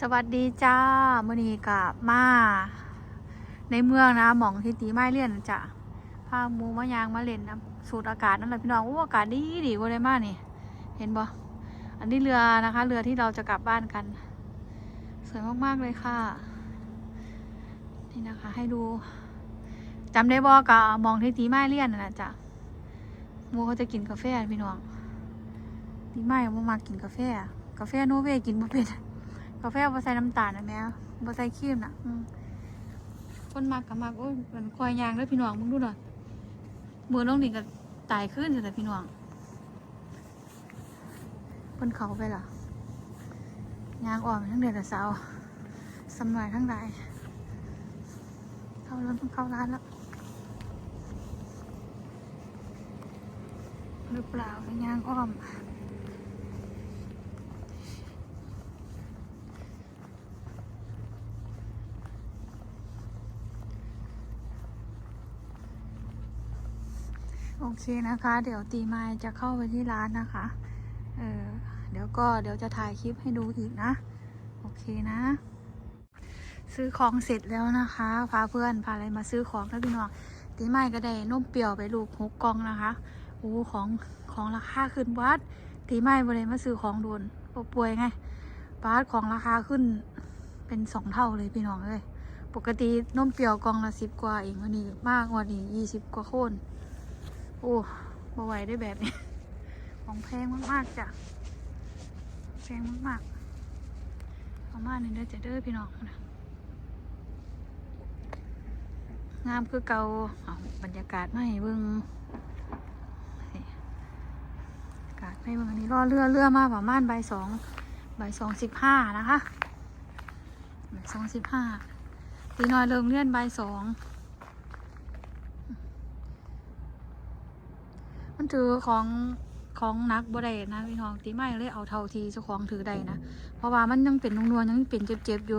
สวัสดีจ้ามื่อนี้กับมา ในเมืองนะหมองที่ตีไม้เลี่ยนจ้ะพามูมายางมาเล่นนะสูดอากาศนั่นแหละพี่น้องโอ้อากาศดีดีกว่าเลยมากนี่เห็นบ่อันนี้เรือนะคะ เรือที่เราจะกลับบ้านกัน สวยมากๆเลยค่ะนี่นะคะ ให้ดูจำได้บ่กับมองที่ตีไม้เลี่ยนน่ะจ้ะมูเขาจะกินกาแฟพี่น้องตีไม้เขามากินกาแฟ กาแฟโนเวกินบ่เป็น กาแฟบ่ใส่น้ำตาลนะแม่บ่ใส่ครีมนะอืมคนมากกับมากโอ้ยมันคอยยางเด้อพี่น้องมึงดูหน่อยมือน้องนี่ก็ตายขึ้นแต่พี่น้องเพิ่นเขาไปล่ะยางอ่อนทั้งเดือนแต่เสาร์สำหน่อยทั้งหลายเข้าเริ่มต้องเข้าร้านแล้วหรือเปล่ายางอ้อม โอเคนะคะ เดี๋ยวตีไม้จะเข้าไปที่ร้านนะคะ เออเดี๋ยวก็เดี๋ยวจะถ่ายคลิปให้ดูอีกนะ โอเคนะ ซื้อของเสร็จแล้วนะคะ พาเพื่อนพาอะไรมาซื้อของแล้วพี่น้องตีไม้ก็ได้นุ่มเปรียวไปลูกหกกองนะคะโอ้ของของราคาขึ้นวัด ตีไม้บริมาซื้อของโดนป่วยไงบาสของราคาขึ้นเป็นสองเท่าเลยพี่น้องเลย ปกตินุ่มเปรียวกองละสิบกว่าเองวันนี้มากกว่านี้ยี่สิบกว่าโคน โอ้บาไหวได้แบบนี้ ของแพงมากๆจ้ะ แพงมากๆประมาณนี้เด้อจะเด้อพี่น้องนะงามคือเกาเอาบรรยากาศไมาให้เบิ่งนี่อากาศให้เบิ่งอันนี้รอเรือเรือมาประมาณบ่ายสองใบสองสิบห้านะคะบ่ายสองสิบห้าตีน้อยเริ่มเลื่อนใบสอง มันถือของของนักบ่ได้นะพี่น้องตีไม่เลยเอาเท่าทีเจ้าของถือได้นะเพราะว่ามันยังเป็นนวลยังเป็นเจ็บๆอยู่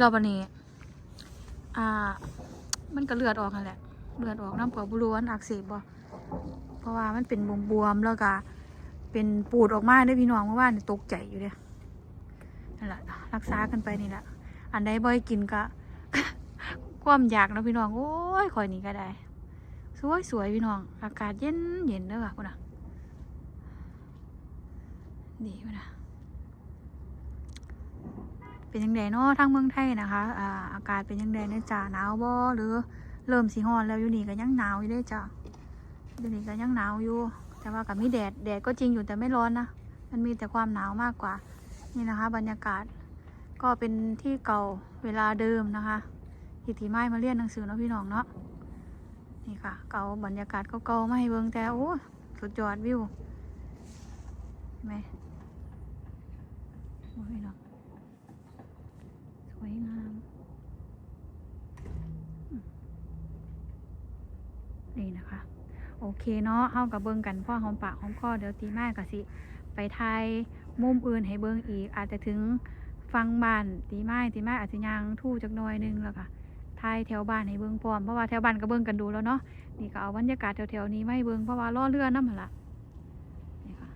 รอบอันนี้อ่า มันก็เลือดออกนั่นแหละเลือดออกน้ำเปล่าบรวนอักเสบบ่เพราะว่ามันเป็นบวมๆแล้วก็เป็นปูดออกมาได้พี่น้องเมื่อวานตกใจอยู่เด้นั่นแหละรักษากันไปนี่แหละอันใดบ่อยกินก็ ความอยากนะพี่น้องโอ้ยคอยนี่ก็ได้ สวยสวยพี่น้อง อากาศเย็นเย็นเด้อค่ะคุณน่ะดีคุณน่ะเป็นยังไงเนาะทางเมืองไทยนะคะอ่าอากาศเป็นยังไงเนี่ยจ้าหนาวบ่หรือเริ่มสีฮ้อนแล้วอยู่นี่ก็ยังหนาวอยู่เด้จ้าอยู่นี่ก็ยังหนาวอยู่ แต่ว่ากับมีแดดแดดก็จริงอยู่แต่ไม่ร้อนนะมันมีแต่ความหนาวมากกว่า นี่นะคะ บรรยากาศก็เป็นที่เก่าเวลาเดิมนะคะที่ที่ไม้มาเรียนหนังสือเนาะพี่น้องเนาะ นี่ค่ะ เก่าบรรยากาศเก่าๆมาให้เบิ่งแต่โอ้สุดยอดวิวไหมโอ้ยเนาะสวยงามนี่นะคะ โอเคเนาะเฮากับเบิ่งกันพ่อหอมปากหอมคอเดี๋ยวตีมากกะสิ ไปไทยมุมอื่นให้เบิ่งอีก อาจจะถึงฟังบ้านตีไม้ตีไม้อาจจะยางทู่จักน่อยนึงแล้วค่ะ ทายแถวบ้านให้เบิ่งพร้อมเพราะว่าแถวบ้านก็เบิ่งกันดูแล้วเนาะนี่ก็เอาบรรยากาศแถวๆนี้ไมาให้เบิ่งเพราะว่าล่อเรือน้ำหั่นละนี่ค่ะ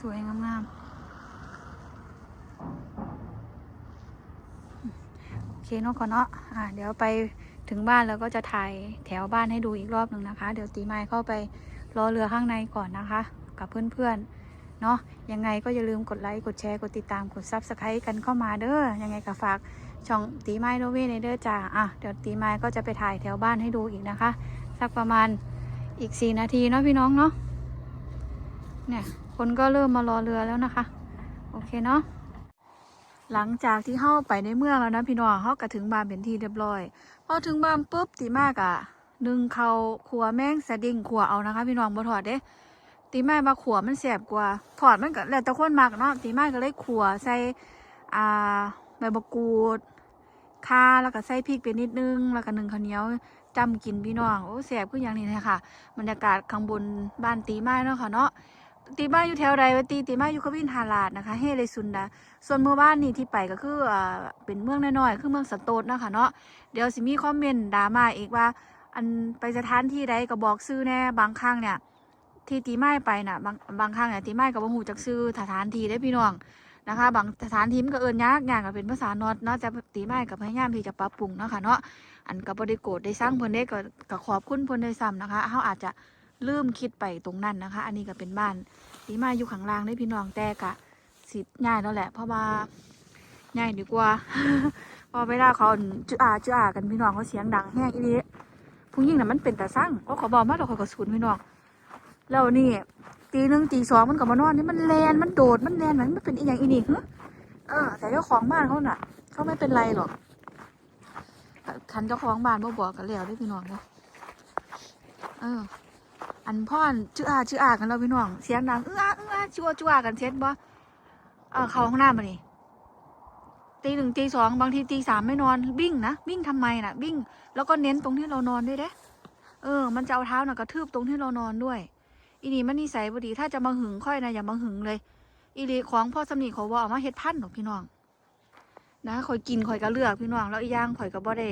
สวยๆงามๆโอ เคเนาะก่อนเนาะอ่าเดี๋ยวไปถึงบ้านแล้วก็จะถ่ายแถวบ้านให้ดูอีกรอบหนึ่งนะคะ เดี๋ยวตีไม้เข้าไปรอเรือข้างในก่อนนะคะ กับเพื่อนๆเนาะยังไงก็อย่าลืมกดไลค์กดแชร์กดติดตามกดซับสไครต์กันเข้ามาเด้อยังไงก็ฝากช่องตีไม้โนเวในเด้อจ้าอะเดี๋ยวตีไม้ก็จะไปถ่ายแถวบ้านให้ดูอีกนะคะ สักประมาณอีกสี่นาทีเนาะพี่น้องเนาะเนี่ยคนก็เริ่มมารอเรือแล้วนะคะ โอเคเนาะ หลังจากที่เข้าไปในเมืองแล้วนะพี่น้องเขาก็ถึงบ้านเป็นที่เรียบร้อยพอถึงบ้านปุ๊บตีมากอะนึ่งเขาขัวแม่งสะดิ่งขัวเอานะคะ พี่น้องบ่ถอดเด้ตีไม้มาขัวมันแสบกว่าถอดมันก็แล้วแต่คนมักเนาะตีม้ก็เลยขัวใส่อ่าใบมะกรูดข่าแล้วก็ใส่พริกไปนิดนึง แล้วก็นึ่งข้าวเหนียวจำกินพี่น้องโอ้แสบคืออย่างนี้เลยค่ะบรรยากาศข้างบนบ้านตีไม้เนาะค่ะเนาะ ตีมาอยู่แถวใดวะตีตีมาอยู่ขวินหาลาดนะคะเฮเลซุนดาส่วนเมื่อบ้านนี่ที่ไปก็คืออ่าเป็นเมืองน้อยๆคือเมืองสโตดนะคะเนาะเดี๋ยวสิมีคอมเมนต์ด่ามาอีกว่า อันไปสถานที่ใดก็บอกซื้อแน่บางครั้งเนี่ย ที่ตีไม้ไปน่ะบางบางครั้งเนี่ยตีไม้ก็บ่ฮู้จักซื้อสถานที่ได้พี่น้องนะคะ บางสถานที่มันก็เอิ้นยากยากก็เป็นภาษานอดเนาะแต่ตีไม้ก็พยายามที่จะปรับปรุงเนาะค่ะเนาะอันก็บ่ได้โกรธได้สร้างเพิ่นได้ก็ก็ขอบคุณเพิ่นได้ซ้ำนะคะเฮาอาจจะ ลืมคิดไปตรงนั้นนะคะ อันนี้ก็เป็นบ้านตีม้อยู่ข้างล่างได้พี่น้องแต่ก็สิง่ายแล้วแหละ เพราะว่าง่ายดีกว่าพอเวลาเขาจุอาจุอากันพี่น้องเขาเสียงดังแฮงอีหลีผู้หญิงน่ะมันเป็นแตาสั่งก็ขอบอกมาดอกขอยก็สูนพี่น้องแล้วนี่ตีหนึ่งตีสองมันก็มานอนนี่มันแลนมันโดดมันแลนมันมันเป็นอีหยังอีนี่ฮะเออแต่เจ้าของบ้านเขาน่ะ เขาไม่เป็นไรหรอกคันเจ้าของบ้านบ่บอกกันแล้วเด้วยพี่น้องเนาะเออ อันพ่อนชื่ออาชื่ออากันแล้วพี่น้องเสียงดังเอออเอออาจัวจัวกันเช็ดบ่เออเข้าห้องน้ำมานี่ตีหนึ่งตีสองบางทีตีสามไม่นอนวิ่งนะวิ่งทำไมน่ะวิ่ง แล้วก็เน้นตรงที่เรานอนด้วยเด้เออ มันจะเอาเท้าน่ะกระทืบตรงที่เรานอนด้วย อีนี่มันนิสัยบดีถ้าจะมาหึงค่อยนะอย่ามาหึงเลย อีนี่ของพ่อสำนีเขาว่าเอามาเฮ็ดพันหรอกพี่น้อง นะข่อยกินข่อยก็เลือกพี่น้องแล้วอีย่างข่อยก็บ่ได้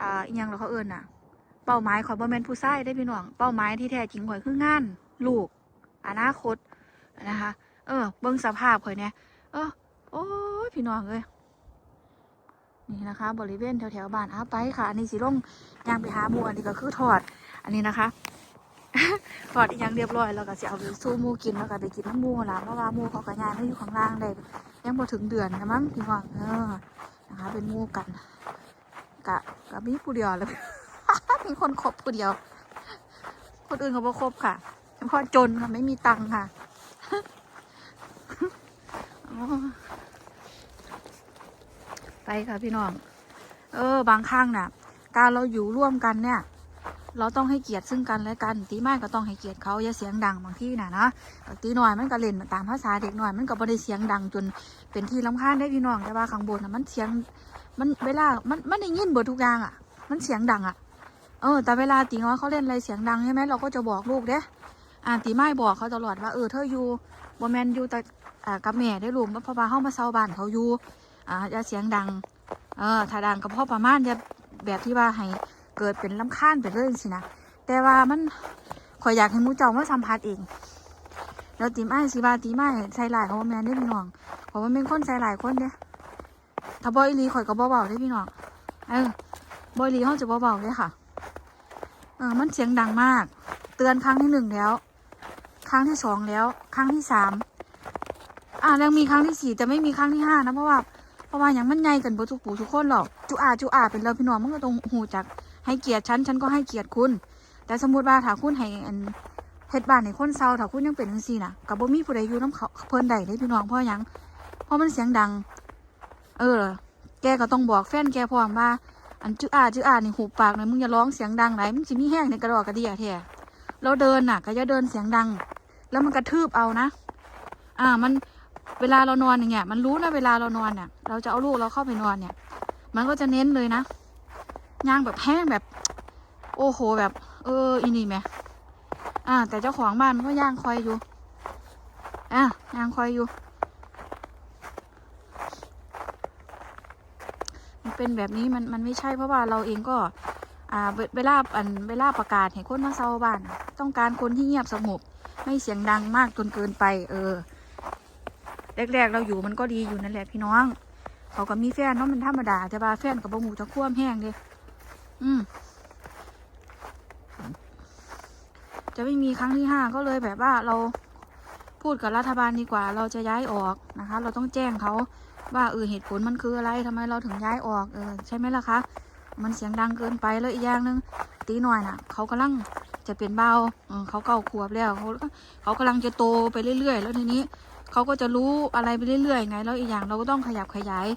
อ่าอีหยังเราเขาเอิ้นน่ะ เป้าหมายข่อยบ่แม่นผู้ชายได้พี่น้อง เป้าหมายที่แท้จริงข่อยคืองาน ลูก อนาคตนะคะ เออ เบิ่งสภาพข่อยเนี่ยเออโอ้ยพี่น้องเอ้ยนี่นะคะ บริเวณแถวๆบ้านอาไปค่ะ อันนี้สิลงยางไปหาหมูอันนี้ก็คือทอด อันนี้นะคะทอดอีกอย่างเรียบร้อยแล้วก็จะเอาไปสู้หมูกินแล้วก็ไปกินน้ำหมูละเพราะว่าหมูเขากระยายไม่อยู่ข้างล่างได้ยังพอถึงเดือนนะมั้งพี่น้องเออนะคะ เป็นหมูกันกะกะมีผู้เดียวเลย มีคนคบผู้เดียว คนอื่นเขาบ่คบค่ะเฉพาะจนค่ะไม่มีตังค์ค่ะไปค่ะพี่น้อง เออ บางครั้งน่ะ การเราอยู่ร่วมกันเนี่ย เราต้องให้เกียรติซึ่งกันและกัน ตีไม้ก็ต้องให้เกียรติเขาอย่าเสียงดังบางที่น่ะนะตีหน่อยมันก็เล่นตามภาษาเด็กหน่อย มันก็บ่ได้เสียงดังจนเป็นที่รำคาญได้พี่น้องแต่ว่าข้างบนน่ะมันเสียง มันเวลา มันมันได้ยินเบิดทุกอย่างอะ มันเสียงดังอะ เออ แต่เวลาตีน้อยเขาเล่นอะไรเสียงดังใช่ไหมเราก็จะบอกลูกเด้อ่าตีไม้บอกเขาตลอดว่าเออเธออยู่บ่แมนอยู่แต่อ่ากับแม่ได้ลูกเพราะว่าเฮามาเซาบ้านเขาอยู่อ่าอย่าเสียงดัง เออถ้าดังก็พอประมาณจะแบบที่ว่าให้เกิดเป็นลำคาญไปเลยสินะแต่ว่ามันข่อยอยากให้มูเจ้ามาสัมผัสเองแล้วตีไม้สิว่าตีไม้ใส่หลายเขาแมนได้พี่น้องเพราะว่าเป็นคนใส่หลายคนเด้ถ้าบอยลีข่อยก็บ่เบาได้พี่น้องเออบอยลีเขาจะบ่เบาเลยค่ะ ออมันเสียงดังมาก เตือนครั้งที่หนึ่งแล้ว ครั้งที่สองแล้ว ครั้งที่สามอ่ายังมีครั้งที่สี่แต่ไม่มีครั้งที่ห้านะเพราะว่าเพราะว่าอย่างมันใหญ่กันบ่ทุกปู่ทุกคนหรอกจุอาจุอาเป็นเราพี่น้องมันก็ต้องหูจักให้เกียรติฉันฉันก็ให้เกียรติคุณ แต่สมมติว่าถ้าคุณให้อันเฮ็ดบ้านให้คนเศร้าถ้าคุณยังเป็นจังซี่น่ะกับบ่มีผู้ใดอยู่น้ำเขาเพิ่นใดได้พี่น้องเพราะหยังเพราะมันเสียงดัง เออ แกก็ต้องบอกแฟนแกพร้อมว่า อันจุอาจุอานี่หูปากหน่อยมึงอย่าร้องเสียงดังไหนมึงสิมีแห้งในกระดอกกระเดียแท้เราเดินน่ะ ก็อย่าเดินเสียงดัง แล้วมันกระทืบเอานะ อ่า มันเวลาเรานอนอย่างเงี้ย มันรู้นะเวลาเรานอนเนี่ยเราจะเอาลูกเราเข้าไปนอนเนี่ย มันก็จะเน้นเลยนะย่างแบบแห้งแบบ โอ้โหแบบ เอออีนี่แหมอ่า แต่เจ้าของบ้านก็ย่างคอยอยู่อะย่างคอยอยู่ มัน เป็นแบบนี้มันมันไม่ใช่เพราะว่าเราเองก็อ่าเวลาอันเวลาประกาศให้คนมาเซาบ้าน ต้องการคนที่เงียบสงบไม่เสียงดังมากจนเกินไป เออแรกๆเราอยู่มันก็ดีอยู่นั่นแหละพี่น้อง เขาก็มีแฟนเนาะมันธรรมดาแต่ว่าแฟนกับบ่หูจะคว่ำแห้งเลยอืมจะไม่มีครั้งที่ห้าก็เลยแบบว่าเราพูดกับรัฐบาลดีกว่า เราจะย้ายออกนะคะ เราต้องแจ้งเขา ว่าเออเหตุผลมันคืออะไรทำไมเราถึงย้ายออกเออใช่ไหมล่ะคะ มันเสียงดังเกินไปแล้วอีกอย่างหนึ่งตีหน่อยน่ะ เขากำลังจะเป็นเบาเออเขาเก่าขวบแล้วเขาเขากำลังจะโตไปเรื่อยๆ แล้วทีนี้เขาก็จะรู้อะไรไปเรื่อยๆไง แล้วอีกอย่างเราก็ต้องขยับขยาย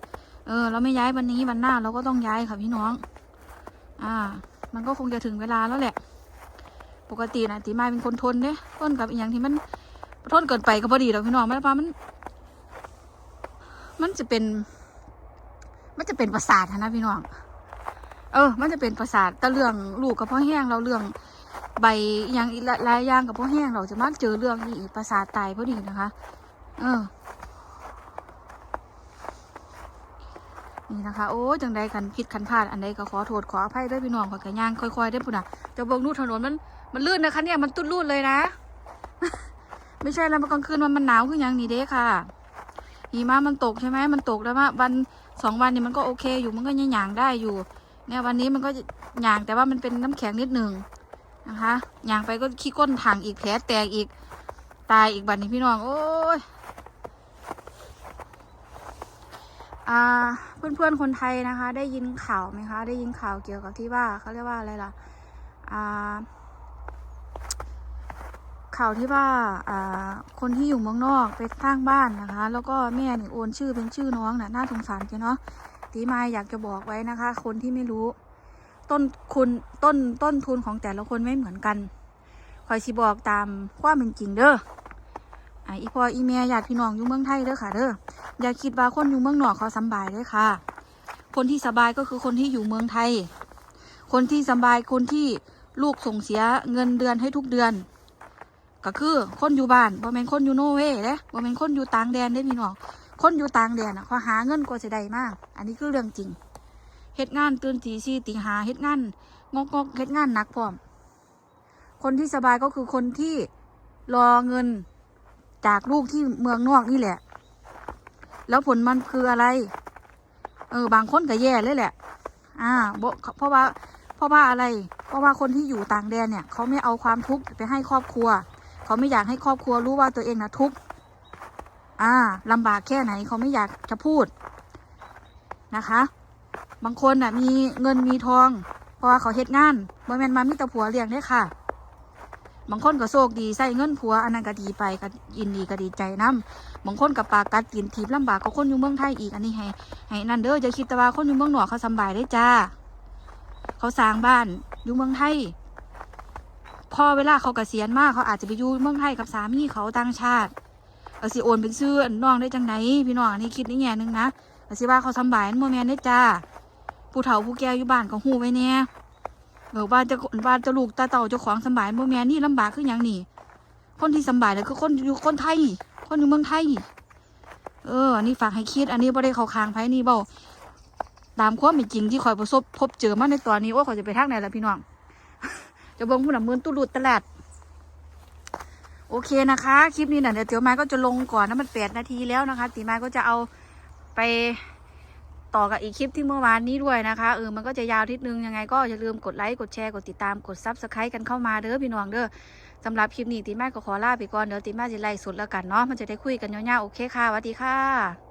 เออ เราไม่ย้ายวันนี้วันหน้าเราก็ต้องย้ายค่ะพี่น้อง อ่า มันก็คงจะถึงเวลาแล้วแหละ ปกตินะตีไม้เป็นคนทนเด้ทนกับอีกอย่างที่มันทนเกินไปก็พอดีหรอกพี่น้องไม่ได้ปะมัน มันจะเป็น มันจะเป็นประสาทนะพี่น้อง เออ มันจะเป็นประสาทแต่เรื่องลูกกับพ่อแห้งเราเรื่องใบยังอีกหลายยางกับพวกแห้งเราจะมักเจอเรื่องนี้อีกประสาทตายพอดีนะคะ เออ นี่นะคะ โอ้ยจังใดกันผิดคันพลาดอันใดก็ขอโทษขออภัยด้วยพี่น้องขอกระย่างค่อยๆได้ปุ่นอะจะเบิ่งนู่นถนนมันมันลื่นนะคะเนี่ยมันตุ้นลื่นเลยนะ ไม่ใช่แล้วมันกลางคืนมันมันหนาวขึ้นยังนี่เด้ค่ะ หิมะมันตกใช่ไหมมันตกแล้วว่าวันสองวันนี้มันก็โอเคอยู่มันก็ยังหยางได้อยู่ เนี่ยวันนี้มันก็หยางแต่ว่ามันเป็นน้ำแข็งนิดหนึ่งนะคะหยางไปก็ขี้ก้นถังอีกแผลแตกอีกตายอีกบัดนี้พี่น้องโอ้ยอ่าเพื่อนคนไทยนะคะ ได้ยินข่าวไหมคะ ได้ยินข่าวเกี่ยวกับที่ว่าเขาเรียกว่าอะไรล่ะ อ่า ข่าวที่ว่าคนที่อยู่เมืองนอกไปสร้างบ้านนะคะ แล้วก็แม่นี่โอนชื่อเป็นชื่อน้องน่ะน่าสงสารจังเนาะตีมายอยากจะบอกไว้นะคะ คนที่ไม่รู้ ต้นคุณต้นต้นทุนของแต่ละคนไม่เหมือนกันคอยสิบอกตามความเป็นจริงเด้ออีพออีเมียญาติพี่น้องอยู่เมืองไทยเด้อค่ะเด้ออย่าคิดว่าคนอยู่เมืองนอกเขาสบายเลยค่ะ คนที่สบายก็คือคนที่อยู่เมืองไทย คนที่สบายคนที่ลูกส่งเสียเงินเดือนให้ทุกเดือน ก็คือคนอยู่บ้านบ่แม่นคนอยู่โนเวย์เด้บ่แม่นคนอยู่ต่างแดนเด้พี่น้องคนอยู่ต่างแดนอะเขาหาเงินกว่าจะได้มาก อันนี้คือเรื่องจริงเฮ็ดงานตื่นตีสี่ตีหาเฮ็ดงานงกงกเฮ็ดงานหนักพร้อม คนที่สบายก็คือคนที่รอเงินจากลูกที่เมืองนอกนี่แหละ แล้วผลมันคืออะไร เออบางคนก็แย่เลยแหละ อ่าเพราะว่าเพราะว่าอะไร เพราะว่าคนที่อยู่ต่างแดนเนี่ย เขาไม่เอาความทุกข์ไปให้ครอบครัว เขาไม่อยากให้ครอบครัวรู้ว่าตัวเองนะทุกข์อ่าลำบากแค่ไหนเขาไม่อยากจะพูดนะคะ บางคนน่ะ มีเงินมีทอง เพราะว่าเขาเฮ็ดงานบ่แม่นมามีแต่ผัวเลี้ยงได้ค่ะ บางคนก็โชคดีใส่เงินผัวอันนั้นก็ดีไปก็ยินดีก็ดีใจนํบางคนกับปากกัดกินทีบลำบากก็คนอยู่เมืองไทยอีกอันนี้ให้ให้นั่นเด้อจะคิดแต่ว่าคนอยู่เมืองหนอเขาสบายได้จ้า เขาสร้างบ้านอยู่เมืองไทย พอเวลาเขาเกษียณมากเขาอาจจะไปอยู่เมืองไทยกับสามีเขาต่างชาติเอาสิโอนเป็นชื่อนน้องได้จังไหนพี่น้องนนี้คิดในแง่หนึงนะเอาสิว่าเขาสบายนโมแมนได้จ้าผู้เฒ่าผู้แก่อยู่บ้านก็หูไว้เนี่ยเออบ้านจะบ้านจะลูกตาเต่าเจ้าของสบายโมแมนนี่ลำบากคืออย่างนี่คนที่สบายเลยคือคนอยู่คนไทย คนอยู่เมืองไทย เอออันนี้ฝากให้คิด อันนี้บ่ได้เขาคางไผนี่เบ้าตามความเป็นจริงที่คอยประสบพบเจอมาในตอนนี้ว่าเขาจะไปทางไหนล่ะพี่น้อง จะเบิ่งผู้นำมือตุลุดตลาด โอเคนะคะ คลิปนี้น่ะเดี๋ยวเตี๋ยวไม้ก็จะลงก่อนนะมันแปดนาทีแล้วนะคะ ตีไม้ก็จะเอาไปต่อกับอีกคลิปที่เมื่อวานนี้ด้วยนะคะเออมันก็จะยาวทิศนึงยังไงก็อย่าลืมกดไลค์กดแชร์กดติดตามกดซับสไครต์กันเข้ามาเด้อพี่น้องเด้อสำหรับคลิปนี้ตีแม่ก็ขอลาไปก่อนเดี๋ยวตีแม่จะไล่สดแล้วกันเนาะมันจะได้คุยกันยาวๆโอเคค่ะสวัสดีค่ะ